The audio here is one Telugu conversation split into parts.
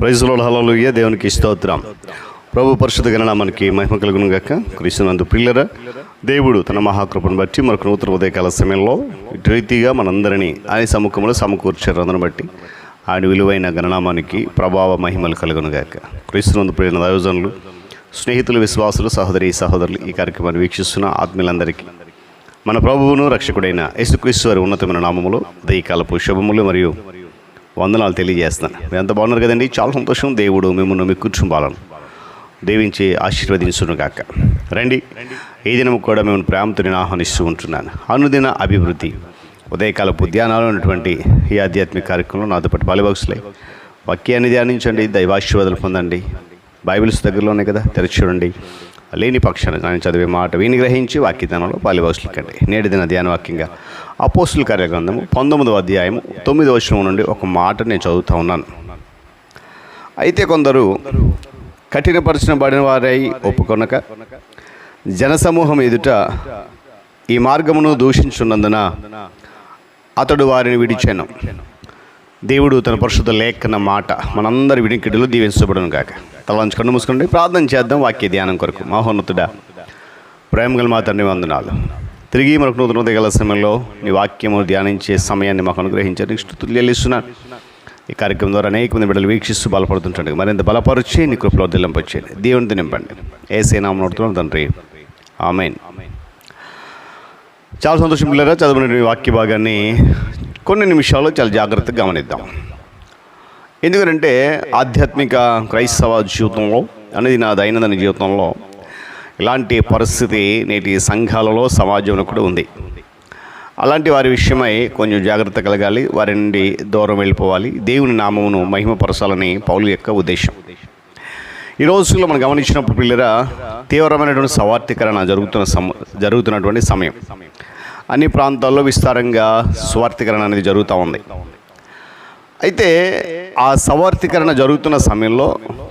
ప్రైజ్లో హలలుయ్య దేవునికి స్తోత్రం. ప్రభు పరిశుద్ధ గణనామానికి మహిమ కలుగును గాక. క్రీస్తునందు పిల్లర దేవుడు తన మహాకృపను బట్టి మనకు నూతన ఉదయకాల సమయంలో ఇటు రీతిగా మనందరినీ ఆయన సముఖంలో సమకూర్చారు అందరిని బట్టి ఆయన విలువైన గణనామానికి ప్రభావ మహిమలు కలుగును గాక. క్రీస్తునందు ప్రేరణ దైవజనులు స్నేహితులు విశ్వాసులు సహోదరి సహోదరులు ఈ కార్యక్రమాన్ని వీక్షిస్తున్న ఆత్మీయులందరికీ మన ప్రభువును రక్షకుడైన యేసుక్రీస్తు వారి ఉన్నతమైన నామములు దయకాలపు శుభములు మరియు వందనాలు తెలియజేస్తున్నాను. మీరు ఎంత బాగున్నారు కదండి? చాలా సంతోషం. దేవుడు మిమ్మల్ని మీ కుటుంబాలను దీవించి ఆశీర్వదించును గాక. రండి. ఈ దినం కూడా మేము ప్రేమతో నేను ఆహ్వానిస్తూ ఉంటున్నాను. అనుదిన అభివృద్ధి. ఉదయకాలపు ఉద్యానాలు ఉన్నటువంటి ఈ ఆధ్యాత్మిక కార్యక్రమంలో నాతో పాటు బాలిబాక్సులై. వాక్యాన్ని ధ్యానించండి దైవాశీర్వాదాలు పొందండి. బైబిల్స్ దగ్గరలో ఉన్నాయి కదా తెరిచి చూడండి. లేని పక్షాన నేను చదివే మాట విని గ్రహించి వాక్యదానంలో పాలిబాక్సులు కండి. నేటి దిన ధ్యాన వాక్యంగా అపోస్తుల కార్యగ్రంథము పంతొమ్మిదవ అధ్యాయము తొమ్మిదవ వచనం నుండి ఒక మాట నేను చదువుతూ ఉన్నాను. అయితే కొందరు కఠినపరచబడిన వారై ఒప్పుకొనక జనసమూహం ఎదుట ఈ మార్గమును దూషించున్నందున అతడు వారిని విడిచాను. దేవుడు తన పరిశుద్ధ లేఖన మాట మనందరి వినికిడిలో దీవించబడను కాక తలంచి కన్ను మూసుకోండి. ప్రార్థన చేద్దాం. వాక్య ధ్యానం కొరకు మహోన్నతుడా ప్రేమగల మా తండ్రి వందనాలు. తిరిగి మనకు నూతన ఉదయగల సమయంలో నీ వాక్యము ధ్యానించే సమయాన్ని మాకు అనుగ్రహించారు స్థుతులు చెల్లిస్తున్నాను ఈ కార్యక్రమం ద్వారా అనేక మంది బిడ్డలు వీక్షిస్తూ బలపడుతుంటాడు మరింత బలపరిచి నీ కృపలో దిల్లంపొచ్చేయండి దేవునితో నింపండి ఏ సేనామం నడుతున్నాం తండ్రి. ఆమెన్. చాలా సంతోషం పిల్లరా చదువుకునే వాక్య భాగాన్ని కొన్ని నిమిషాలు చాలా జాగ్రత్తగా గమనిద్దాం. ఎందుకంటే ఆధ్యాత్మిక క్రైస్తవ జీవితంలో అనేది నా దైనందిన జీవితంలో ఇలాంటి పరిస్థితి నేటి సంఘాలలో సమాజంలో కూడా ఉంది. అలాంటి వారి విషయమై కొంచెం జాగ్రత్త కలగాలి వారి నుండి దూరం వెళ్ళిపోవాలి. దేవుని నామమును మహిమపరచాలని పౌలు యొక్క ఉద్దేశం. ఈ రోజుల్లో మనం గమనించినప్పుడు పిల్లరా తీవ్రమైనటువంటి సవార్థీకరణ జరుగుతున్న సమ జరుగుతున్నటువంటి సమయం. అన్ని ప్రాంతాల్లో విస్తారంగా స్వార్థీకరణ అనేది జరుగుతూ ఉంది. అయితే ఆ సవార్థీకరణ జరుగుతున్న సమయంలో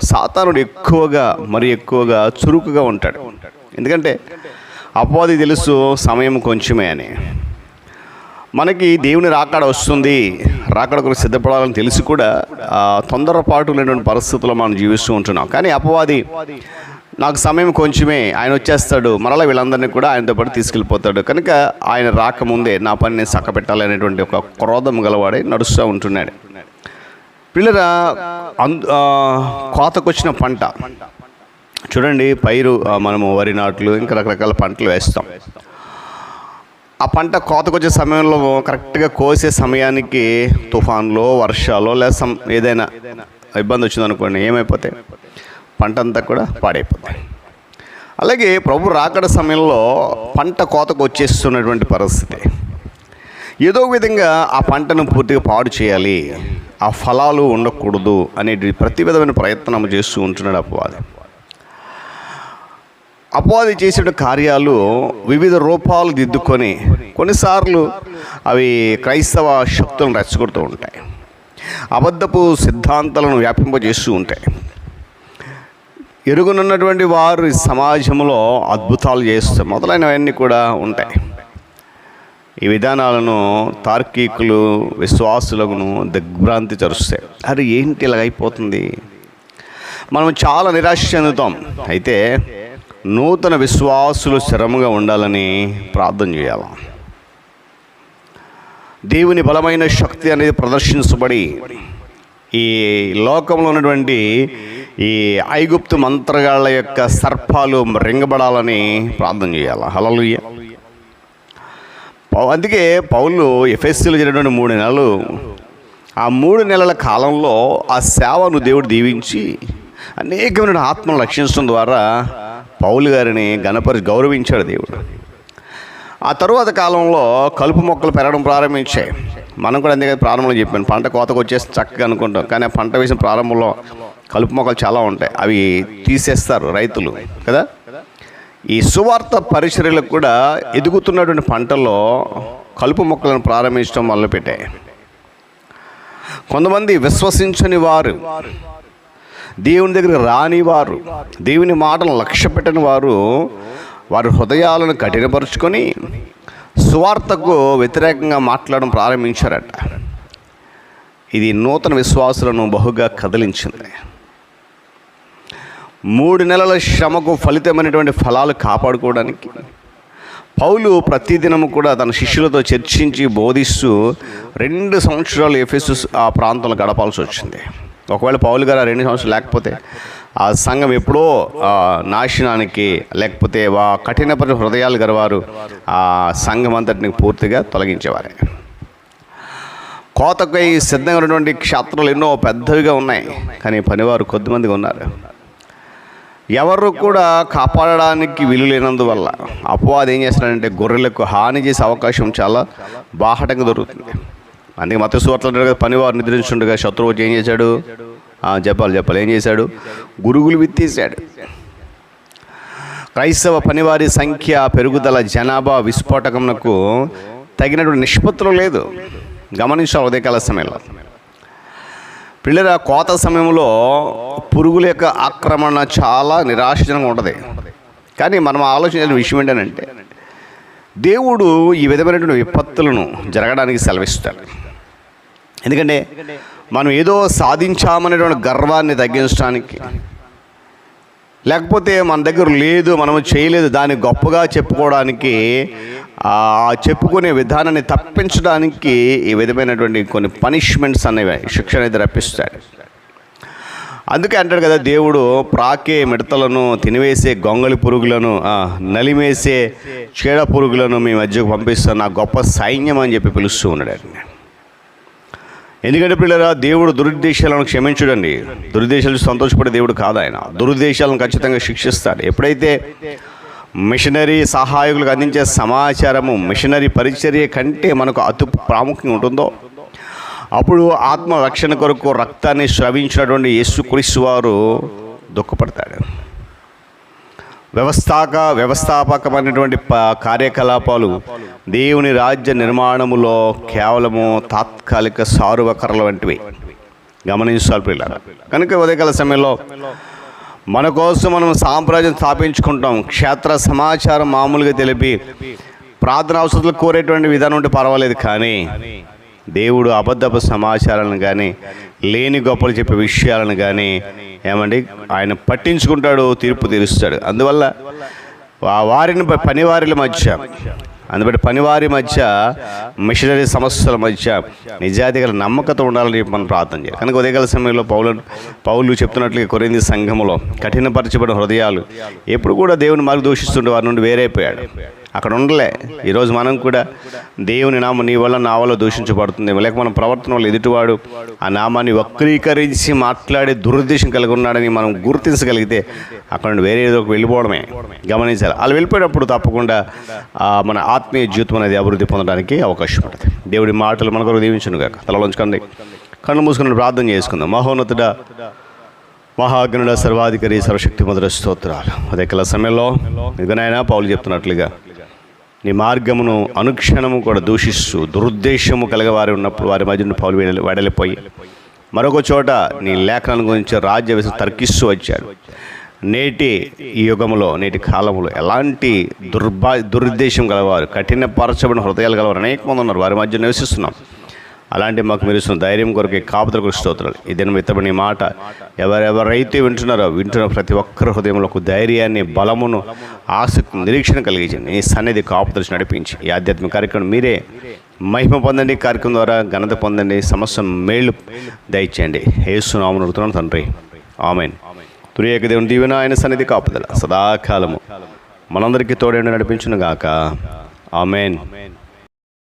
సాతానుడు ఎక్కువగా మరి ఎక్కువగా చురుకుగా ఉంటాడు. ఎందుకంటే అపవాది తెలుసు సమయం కొంచెమే అని. మనకి దేవుని రాకడ వస్తుంది రాకడ కొరకు సిద్ధపడాలని తెలిసి కూడా తొందరపాటు లేనటువంటి పరిస్థితుల్లో మనం జీవిస్తూ ఉంటున్నాం. కానీ అపవాది నాకు సమయం కొంచెమే. ఆయన వచ్చేస్తాడు. మరలా వీళ్ళందరినీ కూడా ఆయనతో పాటు తీసుకెళ్ళిపోతాడు. కనుక ఆయన రాకముందే నా పని నేను చక్కబెట్టాలి అనేటువంటి ఒక క్రోధం గలవాడే నడుస్తూ ఉంటున్నాడు. పిల్లల అందు కోతకొచ్చిన పంట. చూడండి పైరు మనము వరి నాట్లు ఇంకా రకరకాల పంటలు వేస్తాం. ఆ పంట కోతకొచ్చే సమయంలో కరెక్ట్గా కోసే సమయానికి తుఫాన్లో వర్షాలు లేదా ఏదైనా ఇబ్బంది వచ్చిందనుకోండి ఏమైపోతాయి? పంట అంతా కూడా పాడైపోతాయి. అలాగే ప్రభు రాకడ సమయంలో పంట కోతకు వచ్చేస్తున్నటువంటి పరిస్థితి. ఏదో విధంగా ఆ పంటను పూర్తిగా పాడు చేయాలి ఆ ఫలాలు ఉండకూడదు అనే ప్రతి విధమైన ప్రయత్నం చేస్తూ ఉంటున్నాడు అపవాది. అపవాది చేసిన కార్యాలు వివిధ రూపాలు దిద్దుకొని కొన్నిసార్లు అవి క్రైస్తవ శక్తులను రెచ్చగొడుతూ ఉంటాయి. అబద్ధపు సిద్ధాంతాలను వ్యాపింపజేస్తూ ఉంటాయి. ఎరుగునున్నటువంటి వారు సమాజంలో అద్భుతాలు చేస్తే. మొదలైనవన్నీ కూడా ఉంటాయి. ఈ విధానాలను తార్కికులు విశ్వాసులను దిగ్భ్రాంతి చరుస్తాయి. అరే ఏంటి ఇలాగ అయిపోతుంది? మనం చాలా నిరాశ చెందుతాం. అయితే నూతన విశ్వాసులు స్థిరముగా ఉండాలని ప్రార్థన చేయాలి. దేవుని బలమైన శక్తి అనేది ప్రదర్శించబడి ఈ లోకంలో ఉన్నటువంటి ఈ ఐగుప్తు మంత్రగాళ్ళ యొక్క సర్పాలు రింగబడాలని ప్రార్థన చేయాలి. హలలుయ్య అందుకే పౌలు ఎఫ్ఎస్సీలో జరిగినటువంటి మూడు నెలలు ఆ మూడు నెలల కాలంలో ఆ సేవను దేవుడు దీవించి అనేకమైన ఆత్మను రక్షించడం ద్వారా పౌలు గారిని గణపరి గౌరవించాడు దేవుడు. ఆ తరువాత కాలంలో కలుపు మొక్కలు పెరగడం ప్రారంభించాయి మనం కూడా అందుకే ప్రారంభంలో చెప్పాను పంట కోతకు వచ్చేసి చక్కగా అనుకుంటాం. కానీ ఆ పంట వేసిన ప్రారంభంలో కలుపు మొక్కలు చాలా ఉంటాయి. అవి తీసేస్తారు రైతులు కదా? ఈ సువార్త పరిచర్యలకు కూడా ఎదుగుతున్నటువంటి పంటల్లో కలుపు మొక్కలను ప్రారంభించడం మొదలుపెట్టాయి కొంతమంది విశ్వసించని వారు దేవుని దగ్గరికి రాని వారు దేవుని మాటను లక్ష్య పెట్టని వారు వారి హృదయాలను కఠినపరుచుకొని సువార్తకు వ్యతిరేకంగా మాట్లాడడం ప్రారంభించారట. ఇది నూతన విశ్వాసులను బహుగా కదిలించింది. మూడు నెలల శ్రమకు ఫలితమైనటువంటి ఫలాలు కాపాడుకోవడానికి పౌలు ప్రతిదినము కూడా తన శిష్యులతో చర్చించి బోధిస్తూ రెండు సంవత్సరాలు ఎఫెసస్ ఆ ప్రాంతంలో గడపాల్సి వచ్చింది. ఒకవేళ పౌలు గారు ఆ రెండు సంవత్సరాలు లేకపోతే ఆ సంఘం ఎప్పుడో నాశనానికి లేకపోతే వా కఠినపరి హృదయాలు గలవారు ఆ సంఘం అంతటిని పూర్తిగా తొలగించేవారే. కోతకై సిద్ధంగా ఉన్నటువంటి క్షేత్రాలు ఎన్నో పెద్దవిగా ఉన్నాయి. కానీ పనివారు కొద్దిమందిగా ఉన్నారు. ఎవరు కూడా కాపాడడానికి వీలు లేనందువల్ల అపవాది ఏం చేస్తున్నాడంటే గొర్రెలకు హాని చేసే అవకాశం చాలా బాహటంగా దొరుకుతుంది. అందుకే మత సువార్తలు కదా పనివారు నిద్రించుండగా శత్రువు ఏం చేశాడు? ఆ, చెప్పాలి చెప్పాలి ఏం చేశాడు? గురుగులు విత్తీసాడు క్రైస్తవ పనివారి సంఖ్య పెరుగుదల జనాభా విస్ఫోటకంకు తగినటువంటి నిష్పత్తులు లేదు. గమనించాలి ఉదయకాల సమయంలో. పిల్లల కోత సమయంలో పురుగుల యొక్క ఆక్రమణ చాలా నిరాశజనకంగా ఉంటుంది. కానీ మనం ఆలోచించిన విషయం ఏంటంటే దేవుడు ఈ విధమైనటువంటి విపత్తులను జరగడానికి సెలవిస్తాడు. ఎందుకంటే మనం ఏదో సాధించామనేటువంటి గర్వాన్ని తగ్గించడానికి లేకపోతే మన దగ్గర లేదు మనం చేయలేదు దాన్ని గొప్పగా చెప్పుకోవడానికి చెప్పుకునే విధానాన్ని తప్పించడానికి ఈ విధమైనటువంటి కొన్ని పనిష్మెంట్స్ అనేవి శిక్షణ అయితే రప్పిస్తాడు అందుకే అంటాడు కదా దేవుడు ప్రాకే మిడతలను తినివేసే గొంగళి పురుగులను నలిమేసే చీడ పురుగులను మీ మధ్యకు పంపిస్తాను నా గొప్ప సైన్యం అని చెప్పి పిలుస్తూ ఉన్నాడు ఆయన. ఎందుకంటే పిల్లరా దేవుడు దురుద్దేశాలను క్షమించడండి. దురుద్దేశాలు సంతోషపడే దేవుడు కాదు ఆయన. దురుద్దేశాలను ఖచ్చితంగా శిక్షిస్తాడు. ఎప్పుడైతే మిషనరీ సహాయకులకు అందించే సమాచారము మిషనరీ పరిచర్య కంటే మనకు అతి ప్రాముఖ్యం ఉంటుందో? అప్పుడు ఆత్మ రక్షణ కొరకు రక్తాన్ని స్రవించినటువంటి యేసుక్రీస్తు వారు దుఃఖపడతాడు. వ్యవస్థాక వ్యవస్థాపకమైనటువంటి ప కార్యకలాపాలు దేవుని రాజ్య నిర్మాణములో కేవలము తాత్కాలిక సారువకరల వంటివి. గమనించాలి పిల్లలు కనుక ఉదయకాల సమయంలో మన కోసం మనం సామ్రాజ్యం స్థాపించుకుంటాం. క్షేత్ర సమాచారం మామూలుగా తెలిపి ప్రార్థన అవసరాలు కోరేటువంటి విధానం ఉంటే పర్వాలేదు కానీ దేవుడు అబద్ధపు సమాచారాలను కానీ లేని గొప్పలు చెప్పే విషయాలను కానీ ఏమండి ఆయన పట్టించుకుంటాడు తీర్పు తీరుస్తాడు. అందువల్ల వారిని పనివారిల మధ్య అందుబట్టి పనివారి మధ్య మిషనరీ సమస్యల మధ్య నిజాయితీగల నమ్మకత ఉండాలని మనం ప్రార్థన చేయాలి. కనుక ఉదయకాల సమయంలో పౌలు పౌలు చెప్తున్నట్లుగా కొరింది సంఘములో కఠినపరచబడిన హృదయాలు ఎప్పుడు కూడా దేవుని మార్గ దూషిస్తుండే వారి నుండి వేరైపోయాడు. అక్కడ ఉండలే. ఈరోజు మనం కూడా దేవుని నామం నీ వల్ల నా వల్ల దూషించబడుతుంది. లేక మన ప్రవర్తన వల్ల ఎదుటివాడు ఆ నామాన్ని వక్రీకరించి మాట్లాడే దురుద్దేశం కలిగి ఉన్నాడని మనం గుర్తించగలిగితే అక్కడ నుండి వేరే ఏదో ఒక వెళ్ళిపోవడమే. గమనించాలి. అలా వెళ్ళిపోయినప్పుడు తప్పకుండా మన ఆత్మీయ జీవితం అనేది అభివృద్ధి పొందడానికి అవకాశం ఉంటుంది. దేవుడి మాటలు మన కొరకు దీవించను కాక తలలోంచుకోండి కళ్ళు మూసుకుని ప్రార్థన చేసుకుందాం. మహోన్నతుడ మహాగ్నుడ సర్వాధికారి సర్వశక్తి మధుర స్తోత్రాలు. అదే కల సమయంలో ఇదనైనా పౌలు చెప్తున్నట్లుగా నీ మార్గమును అనుక్షణము కూడా దూషిస్తూ దురుద్దేశము కలగవారి ఉన్నప్పుడు వారి మధ్య పౌలు వెడలిపోయి మరొక చోట నీ లేఖనాల గురించి రాజ్య విషయం తర్కిస్తూ వచ్చాడు. నేటి ఈ యుగంలో నేటి కాలంలో ఎలాంటి దుర్భా దురుద్దేశం గలవారు కఠినపరచబడిన హృదయాలు గలవారు అనేక మంది ఉన్నారు. వారి మధ్య నివసిస్తున్నాం. అలాంటి మాకు మీరు ఇస్తున్న ధైర్యం కొరకే కాపుతలకు కొరకు స్తోత్రాలు ఇదని మిత్రమని మాట ఎవరెవరైతే వింటున్నారో వింటున్న ప్రతి ఒక్కరి హృదయంలో ఒక ధైర్యాన్ని బలమును ఆసక్తి నిరీక్షణ కలిగించండి. ఈ సన్నిధి కాపుతలు నడిపించి. ఈ ఆధ్యాత్మిక కార్యక్రమం మీరే. మహిమ పొందండి. కార్యక్రమం ద్వారా ఘనత పొందండి. సమస్య మేలు దయచేయండి. ఏసునామను అడుగుతున్నాను తండ్రి. ఆమెన్. తురియక దేవుని దీవెన ఆయన సన్నిధి కాపుదల. సదాకాలము. మనందరికీ తోడేండి నడిపించును గాక. ఆమెన్.